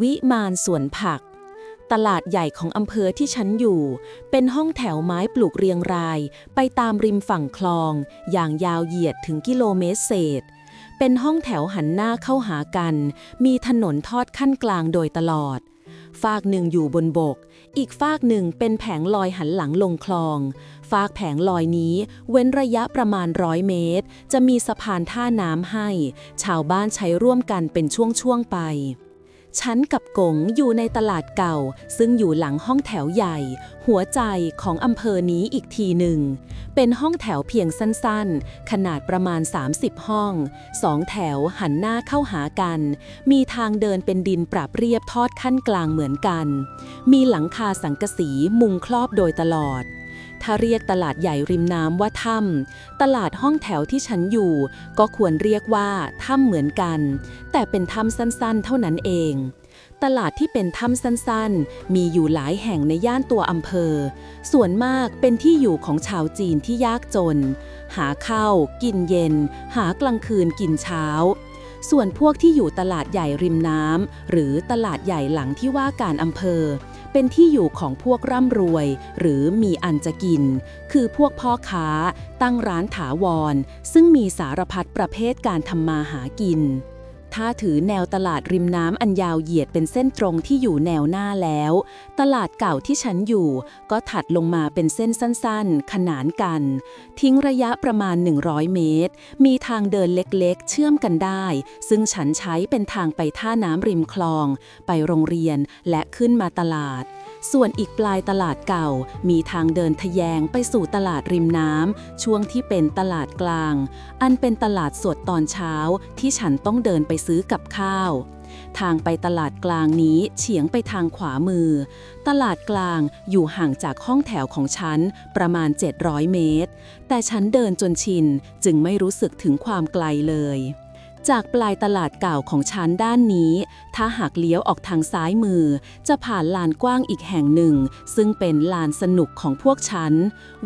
วิมานสวนผัก ตลาดใหญ่ของอำเภอที่ฉันอยู่ เป็นห้องแถวไม้ปลูกเรียงราย ไปตามริมฝั่งคลอง อย่างยาวเหยียดถึงกิโลเมตรเศษ เป็นห้องแถวหันหน้าเข้าหากัน มีถนนทอดขั้นกลางโดยตลอด ฝากหนึ่งอยู่บนบก อีกฝากหนึ่งเป็นแผงลอยหันหลังลงคลอง ฝากแผงลอยนี้เว้นระยะประมาณร้อยเมตร จะมีสะพานท่าน้ำให้ ชาวบ้านใช้ร่วมกันเป็นช่วงๆไป ฉันกับกงอยู่ในตลาดเก่า ซึ่งอยู่หลังห้องแถวใหญ่ หัวใจของอำเภอนี้อีกทีหนึ่ง เป็นห้องแถวเพียงสั้นๆ ขนาดประมาณ 30 ห้อง สองแถวหันหน้าเข้าหากัน มีทางเดินเป็นดินปรับเรียบทอดขั้นกลางเหมือนกัน มีหลังคาสังกะสีมุงครอบโดยตลอด ถ้าเรียกตลาดใหญ่ริมน้ำว่าถ้ำตลาดห้องแถวที่ฉันอยู่ ก็ควรเรียกว่าถ้ำเหมือนกัน แต่เป็นถ้ำสั้นๆ เท่านั้นเอง ตลาดที่เป็นถ้ำสั้นๆ มีอยู่หลายแห่งในย่านตัวอำเภอ ส่วนมากเป็นที่อยู่ของชาวจีนที่ยากจน หาข้าวกินเย็น หากลางคืนกินเช้าส่วนพวกที่อยู่ตลาดใหญ่ริมน้ำหรือตลาดใหญ่หลังที่ว่าการอำเภอ เป็นที่อยู่ของพวกร่ำรวย หรือมีอันจะกิน คือพวกพ่อค้า ตั้งร้านถาวร ซึ่งมีสารพัดประเภทการทำมาหากิน ถ้าถือแนวตลาดริมน้ำอันยาวเหยียดเป็นเส้นตรงที่อยู่แนวหน้าแล้ว ตลาดเก่าที่ฉันอยู่ ก็ถัดลงมาเป็นเส้นสั้นๆ ขนานกัน ทิ้งระยะประมาณ 100 เมตร มีทางเดินเล็กๆ เชื่อมกันได้ ซึ่งฉันใช้เป็นทางไปท่าน้ำริมคลอง ไปโรงเรียนและขึ้นมาตลาด ส่วนอีกปลายตลาดเก่า มีทางเดินทะแยงไปสู่ตลาดริมน้ำช่วงที่เป็นตลาดกลาง อันเป็นตลาดสดตอนเช้าที่ฉันต้องเดินไปซื้อกับข้าว ทางไปตลาดกลางนี้เฉียงไปทางขวามือ ตลาดกลางอยู่ห่างจากห้องแถวของฉันประมาณ 700 เมตร แต่ฉันเดินจนชินจึงไม่รู้สึกถึงความไกลเลย จากปลายตลาดเก่าของฉันด้านนี้ ถ้าหากเลี้ยวออกทางซ้ายมือ จะผ่านลานกว้างอีกแห่งหนึ่ง ซึ่งเป็นลานสนุกของพวกฉัน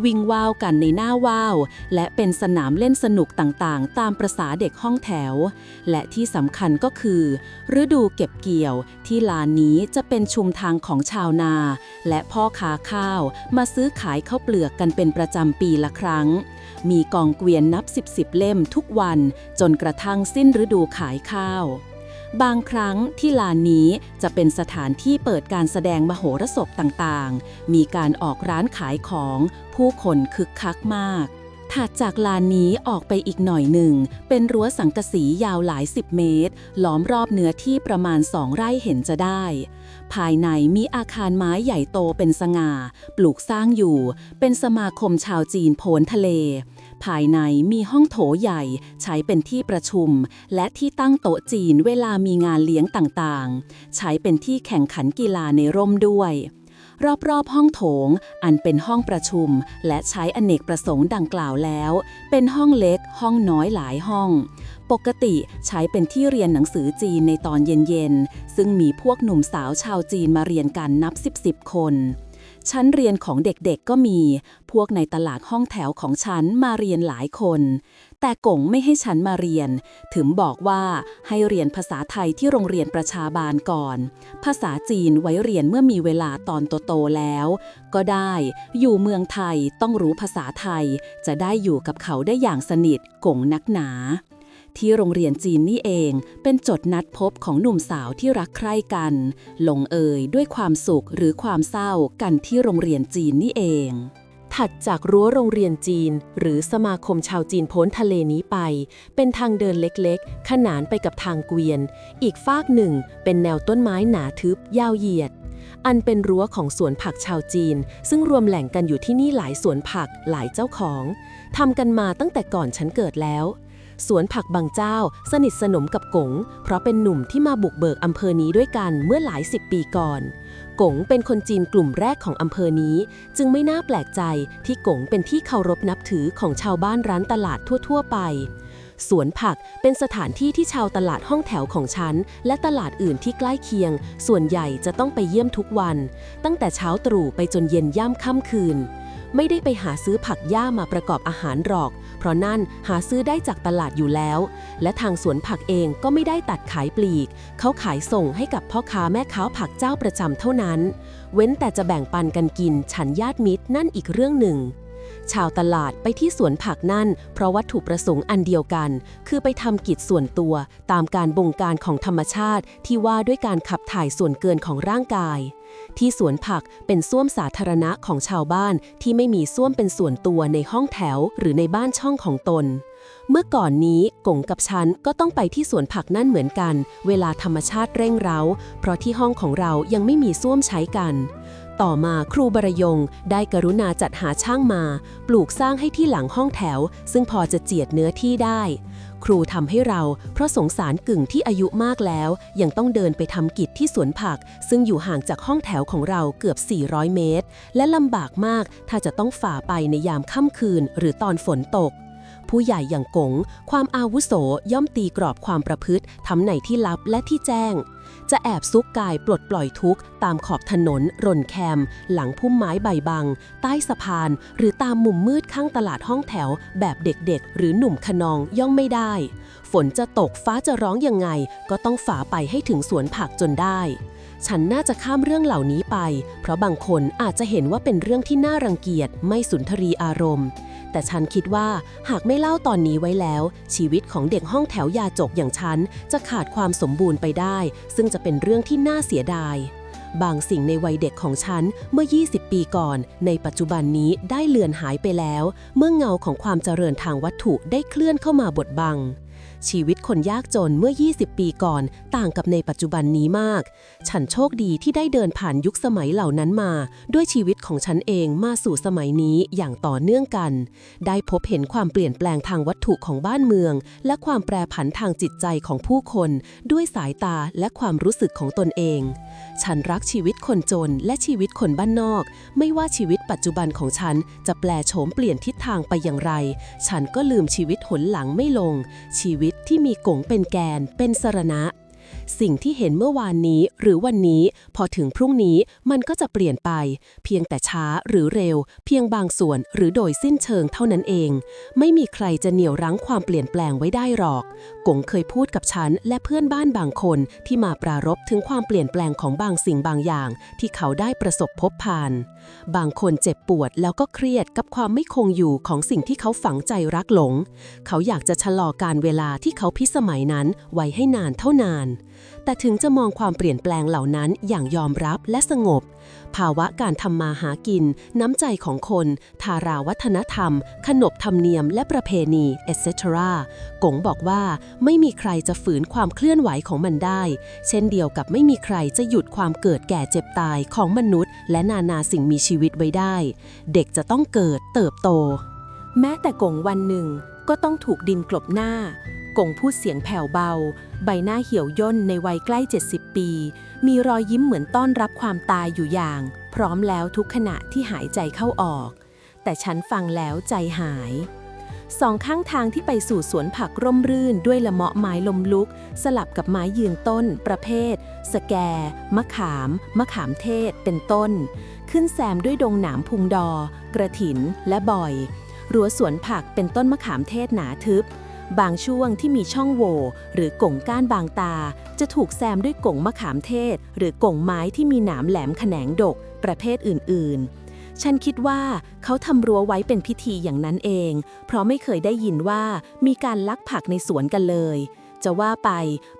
วิ่งว่าวกันในหน้าว่าว และเป็นสนามเล่นสนุกต่างๆ ตามประษาเด็กห้องแถว และที่สำคัญก็คือ ฤดูเก็บเกี่ยวที่ลานนี้จะเป็นชุมทางของชาวนา และพ่อค้าข้าวมาซื้อขายข้าวเปลือกกันเป็นประจำปีละครั้ง มีกองเกวียนนับสิบสิบเล่มทุกวันจนกระทั่งสิ้นฤดูขายข้าว บางครั้งที่ลานนี้จะเป็นสถานที่เปิดการแสดงมโหรสพต่างๆ มีการออกร้านขายของผู้คนคึกคักมาก ถัดจากลานนี้ออกไปอีกหน่อยหนึ่ง เป็นรั้วสังกะสียาวหลายสิบเมตร ล้อมรอบเนื้อที่ประมาณสองไร่เห็นจะได้ ภายในมีอาคารไม้ใหญ่โตเป็นสง่า ปลูกสร้างอยู่ เป็นสมาคมชาวจีนโผนทะเล ภายในมีห้องโถใหญ่ใช้เป็นที่ประชุม และที่ตั้งโต๊ะจีนเวลามีงานเลี้ยงต่างๆ ใช้เป็นที่แข่งขันกีฬาในร่มด้วย รอบๆห้องโถง อันเป็นห้องประชุม และใช้อเนกประสงค์ดังกล่าวแล้ว เป็นห้องเล็ก ห้องน้อยหลายห้อง ปกติใช้เป็นที่เรียนหนังสือจีนในตอนเย็นๆซึ่งมีพวกหนุ่มสาวชาวจีนมาเรียนกันนับสิบสิบคน ชั้นเรียนของเด็กๆก็มี พวกในตลาดห้องแถวของฉันมาเรียนหลายคน แต่กงไม่ให้ฉันมาเรียน ถึงบอกว่าให้เรียนภาษาไทยที่โรงเรียนประชาบาลก่อน ภาษาจีนไว้เรียนเมื่อมีเวลาตอนโตๆแล้ว ก็ได้ อยู่เมืองไทยต้องรู้ภาษาไทย จะได้อยู่กับเขาได้อย่างสนิทกงนักหนา ที่โรงเรียนจีนนี่เองเป็นจดนัดพบของหนุ่มสาวที่รักใคร่กัน ลงเอยด้วยความสุขหรือความเศร้ากันที่โรงเรียนจีนนี่เอง ถัดจากรั้วโรงเรียนจีน หรือสมาคมชาวจีนพ้นทะเลนี้ไป เป็นทางเดินเล็กๆ ขนานไปกับทางเกวียน อีกฟากหนึ่ง เป็นแนวต้นไม้หนาทึบ ยาวเหยียดอันเป็นรั้วของสวนผักชาวจีน ซึ่งรวมแหล่งกันอยู่ที่นี่หลายสวนผักหลายเจ้าของทำกันมาตั้งแต่ก่อนฉันเกิดแล้ว สวนผักบางเจ้า สนิทสนมกับกง เพราะเป็นหนุ่มที่มาบุกเบิกอำเภอนี้ด้วยกันเมื่อหลายสิบปีก่อน กงเป็นคนจีนกลุ่มแรกของอำเภอนี้ จึงไม่น่าแปลกใจที่กงเป็นที่เคารพนับถือของชาวบ้านร้านตลาดทั่ว ๆ ไปสวนผักเป็นสถานที่ที่ชาวตลาดห้องแถวของฉัน และตลาดอื่นที่ใกล้เคียง ส่วนใหญ่จะต้องไปเยี่ยมทุกวัน ตั้งแต่เช้าตรู่ไปจนเย็นย่ำค่ำคืน ไม่ได้ไปหาซื้อผักหญ้ามาประกอบอาหารหรอก เพราะนั่นหาซื้อได้จากตลาดอยู่แล้ว และทางสวนผักเองก็ไม่ได้ตัดขายปลีก เขาขายส่งให้กับพ่อค้าแม่ค้าผักเจ้าประจำเท่านั้น เว้นแต่จะแบ่งปันกันกิน ฉันญาติมิตรนั่นอีกเรื่องหนึ่งชาวตลาดไปที่สวนผักนั่น เพราะวัตถุประสงค์อันเดียวกัน คือไปทำกิจส่วนตัว ตามการบงการของธรรมชาติที่ว่าด้วยการขับถ่ายส่วนเกินของร่างกาย ที่สวนผักเป็นส้วมสาธารณะของชาวบ้านที่ไม่มีส้วมเป็นส่วนตัวในห้องแถวหรือในบ้านช่องของตน เมื่อก่อนนี้กงกับฉันก็ต้องไปที่สวนผักนั่นเหมือนกัน เวลาธรรมชาติเร่งเร้า เพราะที่ห้องของเรายังไม่มีส้วมใช้กัน ต่อมาครูบรยงได้กรุณาจัดหาช่างมา ปลูกสร้างให้ที่หลังห้องแถว ซึ่งพอจะเจียดเนื้อที่ได้ ครูทำให้เรา เพราะสงสารกึ่งที่อายุมากแล้ว ยังต้องเดินไปทำกิจที่สวนผัก ซึ่งอยู่ห่างจากห้องแถวของเราเกือบ 400 เมตร และลำบากมากถ้าจะต้องฝ่าไปในยามค่ำคืน หรือตอนฝนตก ผู้ใหญ่อย่างกง ความอาวุโสย่อมตีกรอบความประพฤติทำในที่ลับและที่แจ้ง จะแอบซุกกายปลดปล่อยทุกข์ ตามขอบถนน รนแคม หลังพุ่มไม้ใบบัง ใต้สะพาน หรือตามมุมมืดข้างตลาดห้องแถว แบบเด็กๆ หรือหนุ่มขนองย่อมไม่ได้ ฝนจะตกฟ้าจะร้องยังไง ก็ต้องฝ่าไปให้ถึงสวนผักจนได้ ฉันน่าจะข้ามเรื่องเหล่านี้ไป เพราะบางคนอาจจะเห็นว่าเป็นเรื่องที่น่ารังเกียจไม่สุนทรีอารมณ์ แต่ฉันคิดว่าหากไม่เล่าตอนนี้ไว้แล้ว ชีวิตของเด็กห้องแถวยาจกอย่างฉัน จะขาดความสมบูรณ์ไปได้ ซึ่งจะเป็นเรื่องที่น่าเสียดาย บางสิ่งในวัยเด็กของฉันเมื่อ 20 ปีก่อน ในปัจจุบันนี้ได้เลือนหายไปแล้ว เมื่อเงาของความเจริญทางวัตถุได้เคลื่อนเข้ามาบดบัง ชีวิตคนยากจนเมื่อ 20 ปีก่อนต่างกับในปัจจุบันนี้มาก ฉันโชคดีที่ได้เดินผ่านยุคสมัยเหล่านั้นมา ด้วยชีวิตของฉันเองมาสู่สมัยนี้อย่างต่อเนื่องกัน ได้พบเห็นความเปลี่ยนแปลงทางวัตถุของบ้านเมือง และความแปรผันทางจิตใจของผู้คน ด้วยสายตาและความรู้สึกของตนเอง ฉันรักชีวิตคนจนและชีวิตคนบ้านนอก ไม่ว่าชีวิตปัจจุบันของฉันจะแปลโฉมเปลี่ยนทิศทางไปอย่างไร ฉันก็ลืมชีวิตหนหลังไม่ลง ชีวิตที่มีกงเป็นแกนเป็นสรณะสิ่งที่เห็นเมื่อวานนี้หรือวันนี้ พอถึงพรุ่งนี้มันก็จะเปลี่ยนไป เพียงแต่ช้าหรือเร็ว เพียงบางส่วนหรือโดยสิ้นเชิงเท่านั้นเอง ไม่มีใครจะเหนี่ยวรั้งความเปลี่ยนแปลงไว้ได้หรอก กงเคยพูดกับฉันและเพื่อนบ้านบางคนที่มาปรารบถึงความเปลี่ยนแปลงของบางสิ่งบางอย่าง ที่เขาได้ประสบพบผ่าน บางคนเจ็บปวดแล้วก็เครียดกับความไม่คงอยู่ของสิ่งที่เขาฝังใจรักหลง เขาอยากจะชะลอการเวลาที่เขาพิสมัยนั้นไว้ให้นานเท่านาน แต่ถึงจะมองความเปลี่ยนแปลงเหล่านั้นอย่างยอมรับและสงบ ภาวะการทำมาหากิน น้ำใจของคน ทาราวัฒนธรรม ขนบธรรมเนียมและประเพณี etc. กงบอกว่าไม่มีใครจะฝืนความเคลื่อนไหวของมันได้ เช่นเดียวกับไม่มีใครจะหยุดความเกิดแก่เจ็บตายของมนุษย์ และนานาสิ่งมีชีวิตไว้ได้ เด็กจะต้องเกิดเติบโต แม้แต่กงวันหนึ่งก็ต้องถูกดินกลบหน้า กงพูดเสียงแผ่วเบา ใบหน้าเหี่ยวย่นในวัยใกล้ 70 ปี มีรอยยิ้มเหมือนต้อนรับความตายอยู่อย่าง พร้อมแล้วทุกขณะที่หายใจเข้าออก แต่ฉันฟังแล้วใจหายสองข้างทางที่ไปสู่สวนผักร่มรื่นด้วยละเมาะไม้ลมลุก สลับกับไม้ยืนต้น ประเภท สแก มะขาม มะขามเทศ เป็นต้น ขึ้นแซมด้วยดงหนามพุงดอ กระถินและบ่อย รั้วสวนผักเป็นต้นมะขามเทศหนาทึบ บางช่วงที่มีช่องโหว่หรือก่งก้านบางตา จะถูกแซมด้วยก่งมะขามเทศ หรือก่งไม้ที่มีหนามแหลมแขนงดก ประเภทอื่น ๆฉันคิดว่าเขาทำรั้วไว้เป็นพิธีอย่างนั้นเอง เพราะไม่เคยได้ยินว่ามีการลักผักในสวนกันเลย จะว่าไป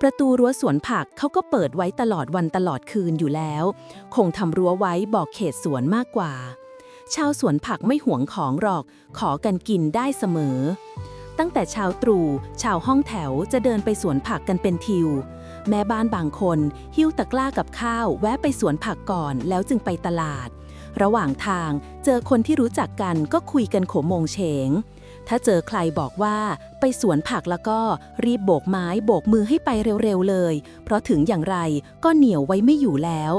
ประตูรั้วสวนผักเขาก็เปิดไว้ตลอดวันตลอดคืนอยู่แล้ว คงทำรั้วไว้บอกเขตสวนมากกว่า ชาวสวนผักไม่หวงของหรอก ขอกันกินได้เสมอ ตั้งแต่ชาวตรู่ชาวห้องแถวจะเดินไปสวนผักกันเป็นทิว แม่บ้านบางคนหิ้วตะกร้ากับข้าว แวะไปสวนผักก่อนแล้วจึงไปตลาด ระหว่างทางเจอคนที่รู้จักกันก็คุยกันโขมงเฉง ถ้าเจอใครบอกว่าไปสวนผักแล้วก็รีบโบกไม้โบกมือให้ไปเร็วๆเลย เพราะถึงอย่างไรก็เหนียวไว้ไม่อยู่แล้ว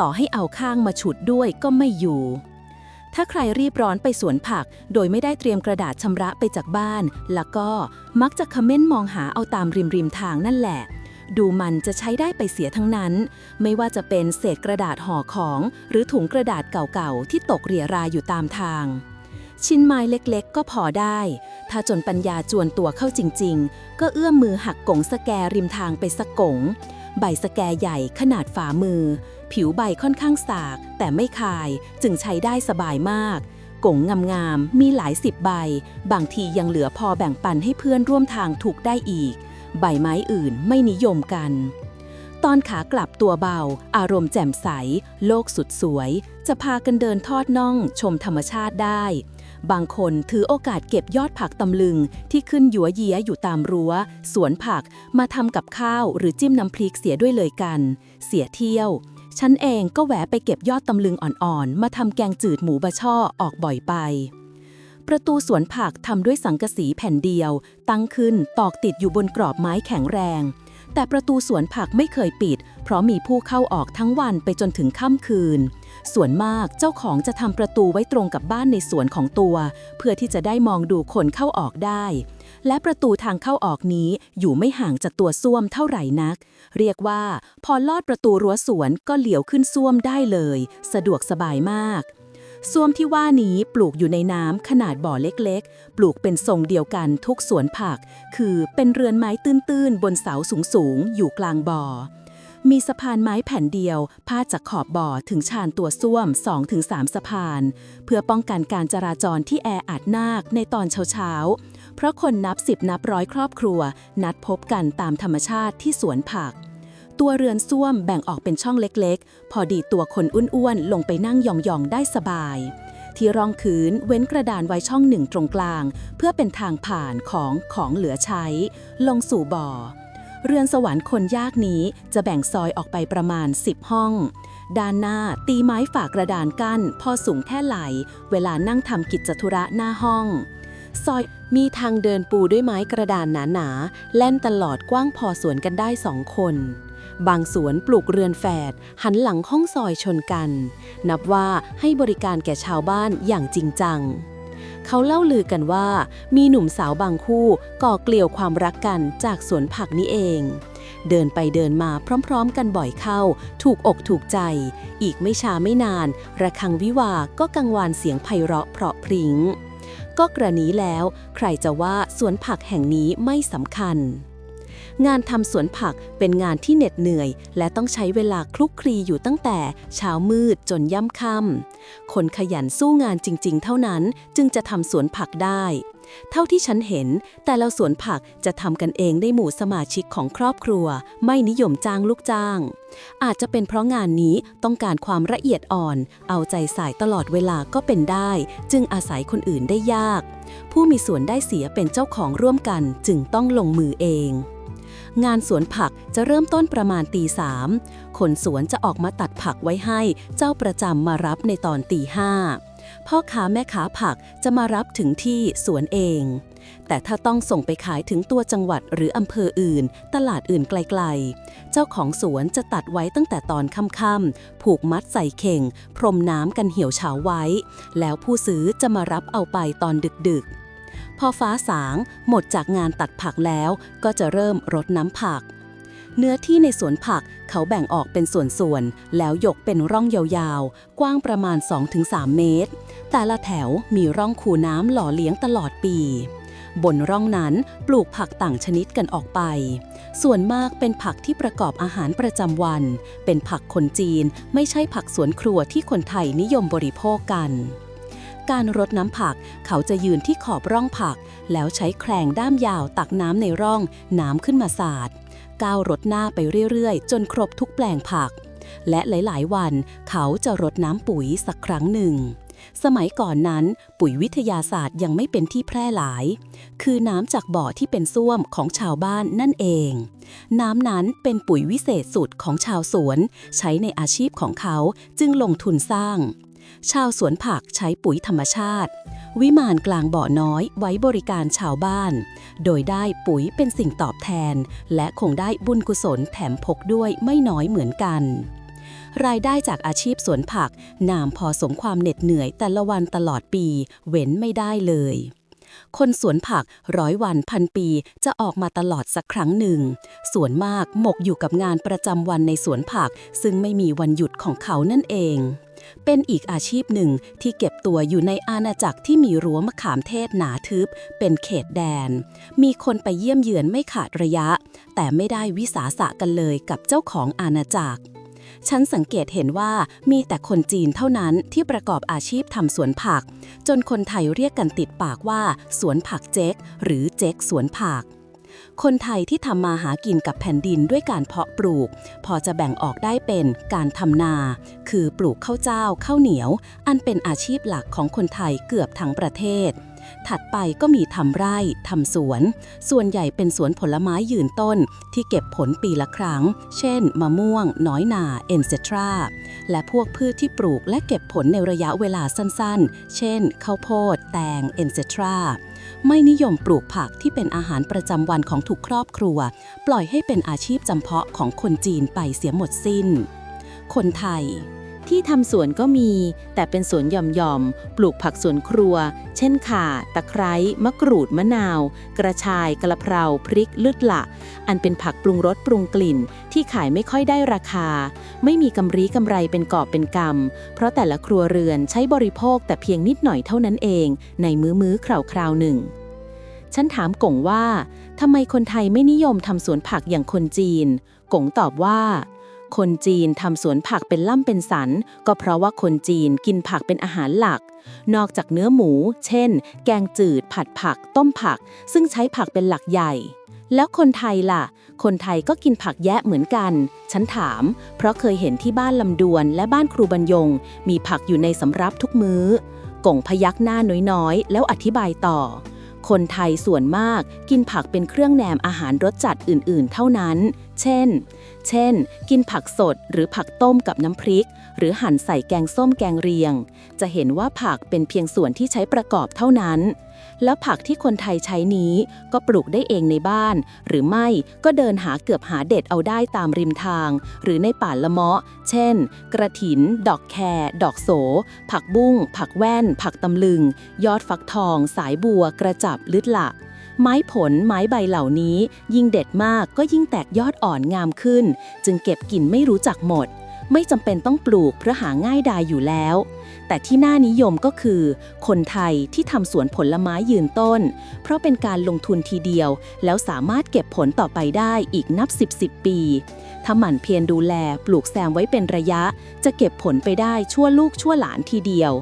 ต่อให้เอาข้างมาฉุดด้วยก็ไม่อยู่ ถ้าใครรีบร้อนไปสวนผัก โดยไม่ได้เตรียมกระดาษชำระไปจากบ้าน แล้วก็มักจะคอมเมนต์มองหาเอาตามริมริมทางนั่นแหละ ดูมันจะใช้ได้ไปเสียทั้งนั้น ไม่ว่าจะเป็นเศษกระดาษห่อของ หรือถุงกระดาษเก่าๆ ที่ตกเรียรายอยู่ตามทาง ชิ้นไม้เล็กๆ ก็พอได้ ถ้าจนปัญญาจวนตัวเข้าจริง ๆ ก็เอื้อมมือหักกงสแกริมทางไปสักกงใบสแกใหญ่ขนาดฝ่ามือ ผิวใบค่อนข้างสาก แต่ไม่คายจึงใช้ได้สบายมากกงงามๆ มีหลายสิบใบ บางทียังเหลือพอแบ่งปันให้เพื่อนร่วมทางถูกได้อีก ใบไม้อื่นไม่นิยมกัน ตอนขากลับตัวเบา อารมณ์แจ่มใส โลกสุดสวย จะพากันเดินทอดน่องชมธรรมชาติได้ บางคนถือโอกาสเก็บยอดผักตำลึงที่ขึ้นหยัวเยียอยู่ตามรั้ว สวนผักมาทำกับข้าวหรือจิ้มน้ำพริกเสียด้วยเลยกัน เสียเที่ยว ฉันเองก็แหวะไปเก็บยอดตำลึงอ่อนๆ มาทำแกงจืดหมูบะช่อออกบ่อยไป ประตูสวนผักทำด้วยสังกะสีแผ่นเดียว ตั้งขึ้นตอกติดอยู่บนกรอบไม้แข็งแรง แต่ประตูสวนผักไม่เคยปิด เพราะมีผู้เข้าออกทั้งวันไปจนถึงค่ำคืน ส่วนมากเจ้าของจะทำประตูไว้ตรงกับบ้านในสวนของตัว เพื่อที่จะได้มองดูคนเข้าออกได้ และประตูทางเข้าออกนี้อยู่ไม่ห่างจากตัวส้วมเท่าไหร่นัก เรียกว่า พอลอดประตูรั้วสวนก็เหลียวขึ้นส้วมได้เลย สะดวกสบายมากส้วมที่ว่านี้ปลูกอยู่ในน้ำขนาดบ่อเล็กๆ ปลูกเป็นทรงเดียวกันทุกสวนผัก คือเป็นเรือนไม้ตื้นๆ บนเสาสูงๆ อยู่กลางบ่อ มีสะพานไม้แผ่นเดียว พาดจากขอบบ่อถึงชานตัวส้วม 2-3 สะพาน เพื่อป้องกันการจราจรที่แออัดนากในตอนเช้าๆ เพราะคนนับสิบนับร้อยครอบครัว นัดพบกันตามธรรมชาติที่สวนผัก ตัวเรือนส้วมแบ่งออกเป็นช่องเล็กๆ พอดีตัวคนอ้วนๆ ลงไปนั่งยองๆ ได้สบาย ที่รองคืนเว้นกระดานไว้ช่องหนึ่งตรงกลาง เพื่อเป็นทางผ่านของของเหลือใช้ ลงสู่บ่อ เรือนสวรรค์คนยากนี้จะแบ่งซอยออกไปประมาณ 10 ห้อง ด้านหน้าตีไม้ฝากระดานกั้น พอสูงแค่ไหล เวลานั่งทำกิจธุระหน้าห้อง ซอยมีทางเดินปูด้วยไม้กระดานหนาๆ แล่นตลอดกว้างพอสวนกันได้สองคน บางสวนปลูกเรือนแฝด หันหลังห้องซอยชนกัน นับว่าให้บริการแก่ชาวบ้านอย่างจริงจัง เขาเล่าลือกันว่า มีหนุ่มสาวบางคู่ก่อเกลียวความรักกันจากสวนผักนี้เอง เดินไปเดินมาพร้อมๆ กันบ่อยเข้า ถูกอกถูกใจ อีกไม่ช้าไม่นาน ระฆังวิวาก็กังวานเสียงไพเราะเพราะพริง้งก็กระนี้แล้ว ใครจะว่าสวนผักแห่งนี้ไม่สำคัญ งานทำสวนผักเป็นงานที่เหน็ดเหนื่อย และต้องใช้เวลาคลุกคลีอยู่ตั้งแต่เช้ามืดจนย่ำค่ำคนขยันสู้งานจริง ๆ เท่านั้นจึงจะทำสวนผักได้ เท่าที่ฉันเห็น แต่ละสวนผักจะทำกันเองในหมู่สมาชิกของครอบครัว ไม่นิยมจ้างลูกจ้าง อาจจะเป็นเพราะงานนี้ต้องการความละเอียดอ่อน เอาใจใส่ตลอดเวลาก็เป็นได้ จึงอาศัยคนอื่นได้ยาก ผู้มีส่วนได้เสียเป็นเจ้าของร่วมกันจึงต้องลงมือเอง งานสวนผักจะเริ่มต้นประมาณตีสามคนสวนจะออกมาตัดผักไว้ให้เจ้าประจำมารับในตอนตีห้าพ่อค้าแม่ค้าผักจะมารับถึงที่สวนเอง แต่ถ้าต้องส่งไปขายถึงตัวจังหวัดหรืออำเภออื่น ตลาดอื่นไกลๆ เจ้าของสวนจะตัดไว้ตั้งแต่ตอนค่ำๆ ผูกมัดใส่เข่ง พรมน้ำกันเหี่ยวเฉาไว้ แล้วผู้ซื้อจะมารับเอาไปตอนดึกๆ พอฟ้าสางหมดจากงานตัดผักแล้วก็จะเริ่มรดน้ำผัก เนื้อที่ในสวนผักเขาแบ่งออกเป็นส่วนๆ แล้วยกเป็นร่องยาวๆ กว้างประมาณ 2-3 เมตร แต่ละแถวมีร่องคูน้ำหล่อเลี้ยงตลอดปี บนร่องนั้นปลูกผักต่างชนิดกันออกไป ส่วนมากเป็นผักที่ประกอบอาหารประจำวัน เป็นผักคนจีนไม่ใช่ผักสวนครัวที่คนไทยนิยมบริโภคกัน การรดน้ำผัก เขาจะยืนที่ขอบร่องผัก แล้วใช้แครงด้ามยาวตักน้ำในร่องน้ำขึ้นมาสาดก้าวรดหน้าไปเรื่อยๆ จนครบทุกแปลงผัก และหลายๆ วันเขาจะรดน้ำปุ๋ยสักครั้งหนึ่ง สมัยก่อนนั้นปุ๋ยวิทยาศาสตร์ยังไม่เป็นที่แพร่หลาย คือน้ำจากบ่อที่เป็นส้วมของชาวบ้านนั่นเอง น้ำนั้นเป็นปุ๋ยวิเศษสุดของชาวสวน ใช้ในอาชีพของเขาจึงลงทุนสร้าง ชาวสวนผักใช้ปุ๋ยธรรมชาติ วิมานกลางบ่อน้อยไว้บริการชาวบ้าน โดยได้ปุ๋ยเป็นสิ่งตอบแทน และคงได้บุญกุศลแถมพกด้วยไม่น้อยเหมือนกัน รายได้จากอาชีพสวนผัก นามพอสมความเหน็ดเหนื่อยแต่ละวันตลอดปี เว้นไม่ได้เลยคนสวนผักร้อยวันพันปีจะออกมาตลอดสักครั้งหนึ่ง ส่วนมากหมกอยู่กับงานประจำวันในสวนผัก ซึ่งไม่มีวันหยุดของเขานั่นเอง เป็นอีกอาชีพหนึ่งที่เก็บตัวอยู่ในอาณาจักรที่มีรั้วมะขามเทศหนาทึบ เป็นเขตแดน มีคนไปเยี่ยมเยือนไม่ขาดระยะ แต่ไม่ได้วิสาสะกันเลยกับเจ้าของอาณาจักรฉันสังเกตเห็นว่ามีแต่คนจีนเท่านั้นที่ประกอบอาชีพทำสวนผัก จนคนไทยเรียกกันติดปากว่า สวนผักเจ๊กหรือเจ๊กสวนผัก คนไทยที่ทำมาหากินกับแผ่นดินด้วยการเพาะปลูก พอจะแบ่งออกได้เป็นการทำนา คือปลูกข้าวเจ้าข้าวเหนียว อันเป็นอาชีพหลักของคนไทยเกือบทั้งประเทศ ถัดไปก็มีทำไร่ทำสวน ส่วนใหญ่เป็นสวนผลไม้ยืนต้น ที่เก็บผลปีละครั้ง เช่น มะม่วง น้อยนาเอนเซตราและพวกพืชที่ปลูกและเก็บผลในระยะเวลาสั้นๆ เช่น ข้าวโพด แตงเอนเซตราไม่นิยมปลูกผักที่เป็นอาหารประจำวันของทุกครอบครัว ปล่อยให้เป็นอาชีพจำเพาะของคนจีนไปเสียหมดสิ้น คนไทย ที่ทำสวนก็มี แต่เป็นสวนหย่อมๆ ปลูกผักสวนครัว เช่นข่า ตะไคร้ มะกรูด มะนาว กระชาย กระเพรา พริก ลืดละ อันเป็นผักปรุงรสปรุงกลิ่น ที่ขายไม่ค่อยได้ราคา ไม่มีกำรีกำไรเป็นกอบเป็นกำ เพราะแต่ละครัวเรือนใช้บริโภคแต่เพียงนิดหน่อยเท่านั้นเอง ในมื้อมื้อคราวคราวๆหนึ่งฉันถามกงว่าทำไมคนไทยไม่นิยมทำสวนผักอย่างคนจีน กงตอบว่า คนจีนทำสวนผักเป็นล่ำเป็นสัน ก็เพราะว่าคนจีนกินผักเป็นอาหารหลัก นอกจากเนื้อหมู เช่น แกงจืด ผัดผัก ต้มผัก ซึ่งใช้ผักเป็นหลักใหญ่ แล้วคนไทยล่ะ คนไทยก็กินผักแยะเหมือนกัน ฉันถาม เพราะเคยเห็นที่บ้านลำดวนและบ้านครูบรรยง มีผักอยู่ในสำรับทุกมือ้อกงพยักหน้าน้อยๆ แล้วอธิบายต่อ คนไทยส่วนมากกินผักเป็นเครื่องแหนมอาหารรสจัดอื่นๆ เท่านั้น เช่น เช่น กินผักสดหรือผักต้มกับน้ำพริก หรือหั่นใส่แกงส้มแกงเรียง จะเห็นว่าผักเป็นเพียงส่วนที่ใช้ประกอบเท่านั้น แล้วผักที่คนไทยใช้นี้ก็ปลูกได้เองในบ้าน หรือไม่ก็เดินหาเกือบหาเด็ดเอาได้ตามริมทาง หรือในป่าละเมาะ เช่น กระถิน ดอกแครดอกโส ผักบุ้ง ผักแว่น ผักตำลึง ยอดฟักทอง สายบัว กระจับ ลึดละ ไม้ผลไม้ใบเหล่านี้ ยิ่งเด็ดมากก็ยิ่งแตกยอดอ่อนงามขึ้น จึงเก็บกินไม่รู้จักหมด ไม่จำเป็นต้องปลูกเพราะหาง่ายดายอยู่แล้ว แต่ที่น่านิยมก็คือ คนไทยที่ทำสวนผลไม้ยืนต้น เพราะเป็นการลงทุนทีเดียว แล้วสามารถเก็บผลต่อไปได้อีกนับ 10 10 ปี ถ้าหมั่นเพียรดูแลปลูกแซมไว้เป็นระยะ จะเก็บผลไปได้ชั่วลูกชั่วหลานทีเดียว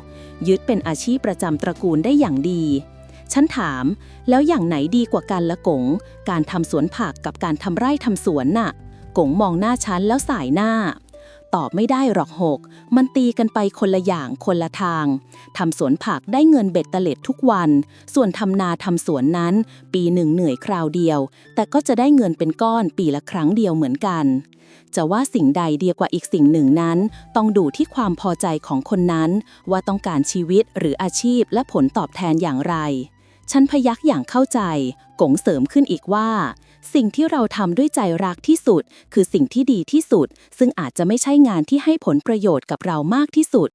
ยึดเป็นอาชีพประจำตระกูลได้อย่างดี ฉันถาม แล้วอย่างไหนดีกว่ากันละกง การทำสวนผักกับการทำไร่ทำสวนน่ะ กงมองหน้าฉันแล้วสายหน้า ตอบไม่ได้หรอกหก มันตีกันไปคนละอย่างคนละทาง ทำสวนผักได้เงินเบ็ดเตล็ดทุกวัน ส่วนทำนาทำสวนนั้น ปีหนึ่งเหนื่อยคราวเดียว แต่ก็จะได้เงินเป็นก้อนปีละครั้งเดียวเหมือนกันจะว่าสิ่งใดดีกว่าอีกสิ่งหนึ่งนั้น ต้องดูที่ความพอใจของคนนั้น ว่าต้องการชีวิตหรืออาชีพและผลตอบแทนอย่างไร ฉันพยักอย่างเข้าใจ กงเสริมขึ้นอีกว่า สิ่งที่เราทำด้วยใจรักที่สุด คือสิ่งที่ดีที่สุด ซึ่งอาจจะไม่ใช่งานที่ให้ผลประโยชน์กับเรามากที่สุด